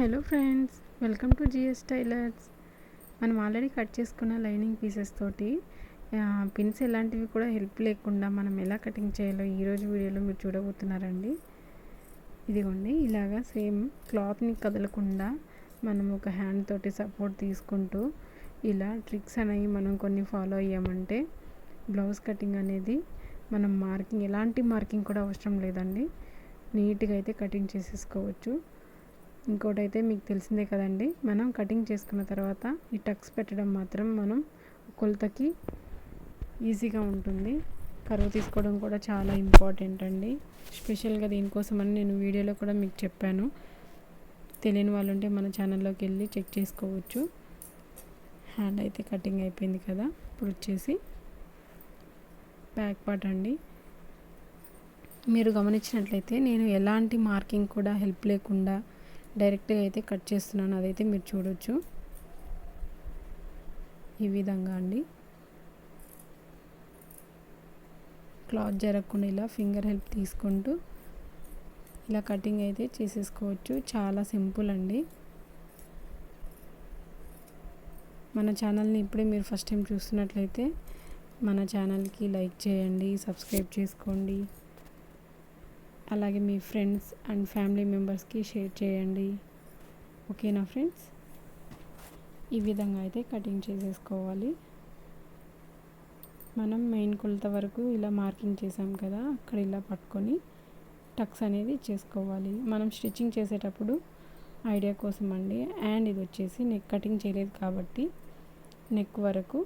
Hello friends welcome to GS tailors. మనం already cut చేసుకున్న lining pieces తోటి pins ఎలాంటివి కూడా హెల్ప్ లేకుండా మనం ఎలా కటింగ్ చేయాలో ఈరోజు వీడియోలో మీరు చూడబోతున్నారండి. ఇదిగోండి ఇలాగా సేమ్ క్లాత్ని కదలకుండా మనం ఒక హ్యాండ్ తోటి సపోర్ట్ తీసుకుంటూ ఇలా ట్రిక్స్ అనేవి మనం కొన్ని ఫాలో అయ్యామంటే బ్లౌజ్ కటింగ్ అనేది మనం మార్కింగ్ ఎలాంటి మార్కింగ్ కూడా అవసరం లేదండి. నీట్గా అయితే కటింగ్ చేసేసుకోవచ్చు. ఇంకోటి అయితే మీకు తెలిసిందే కదండి. మనం కటింగ్ చేసుకున్న తర్వాత ఈ టక్స్ పెట్టడం మాత్రం మనం కొలతకి ఈజీగా ఉంటుంది. కరువు తీసుకోవడం కూడా చాలా ఇంపార్టెంట్ అండి. స్పెషల్గా దీనికోసమని నేను వీడియోలో కూడా మీకు చెప్పాను. తెలియని వాళ్ళు ఉంటే మన ఛానల్లోకి వెళ్ళి చెక్ చేసుకోవచ్చు. హ్యాండ్ అయితే కటింగ్ అయిపోయింది కదా. ఇప్పుడు వచ్చేసి బ్యాక్ పార్ట్ అండి. మీరు గమనించినట్లయితే నేను ఎలాంటి మార్కింగ్ కూడా హెల్ప్ లేకుండా డైరెక్ట్గా అయితే కట్ చేస్తున్నాను. అదైతే మీరు చూడొచ్చు. ఈ విధంగా అండి. క్లాత్ జరగకుండా ఇలా ఫింగర్ హెల్ప్ తీసుకుంటూ ఇలా కటింగ్ అయితే చేసేసుకోవచ్చు. చాలా సింపుల్ అండి. మన ఛానల్ని ఇప్పుడే మీరు ఫస్ట్ టైం చూస్తున్నట్లయితే మన ఛానల్కి లైక్ చేయండి సబ్స్క్రైబ్ చేసుకోండి. అలాగే మీ ఫ్రెండ్స్ అండ్ ఫ్యామిలీ మెంబర్స్కి షేర్ చేయండి. ఓకేనా ఫ్రెండ్స్? ఈ విధంగా అయితే కటింగ్ చేసేసుకోవాలి. మనం మెయిన్ కొలత వరకు ఇలా మార్కింగ్ చేసాం కదా అక్కడ ఇలా పట్టుకొని టక్స్ అనేది చేసుకోవాలి మనం స్టిచ్చింగ్ చేసేటప్పుడు ఐడియా కోసం అండి. అండ్ ఇది వచ్చేసి నెక్ కటింగ్ చేయలేదు కాబట్టి నెక్ వరకు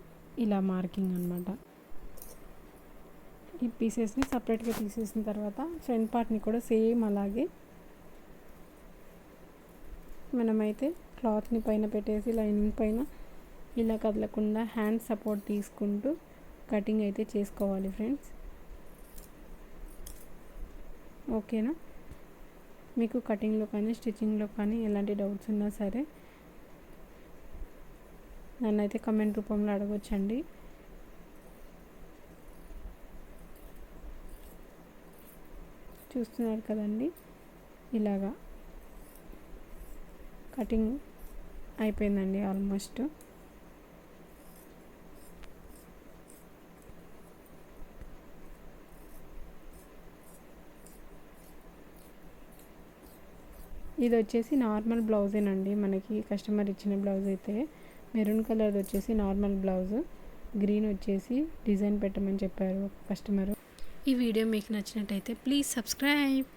ఇలా మార్కింగ్ అనమాట ఈ పీసెస్ని సపరేట్గా తీసేసిన తర్వాత ఫ్రంట్ పార్ట్ని కూడా సేమ్ అలాగే మనమైతే క్లాత్ని పైన పెట్టేసి లైనింగ్ పైన ఇలా కదలకుండా హ్యాండ్ సపోర్ట్ తీసుకుంటూ కటింగ్ అయితే చేసుకోవాలి ఫ్రెండ్స్. ఓకేనా? మీకు కటింగ్లో కానీ స్టిచ్చింగ్లో కానీ ఎలాంటి డౌట్స్ ఉన్నా సరే నన్నైతే కమెంట్ రూపంలో అడగొచ్చండి. చూస్తున్నారు కదండి. ఇలాగా కటింగ్ అయిపోయిందండి ఆల్మోస్ట్. ఇది వచ్చేసి నార్మల్ బ్లౌజేనండి. మనకి కస్టమర్ ఇచ్చిన బ్లౌజ్ అయితే మెరూన్ కలర్ వచ్చేసి నార్మల్ బ్లౌజ్. గ్రీన్ వచ్చేసి డిజైన్ పెట్టమని చెప్పారు కస్టమర్. ఈ వీడియో మీకు నచ్చినట్టయితే ప్లీజ్ సబ్స్క్రైబ్.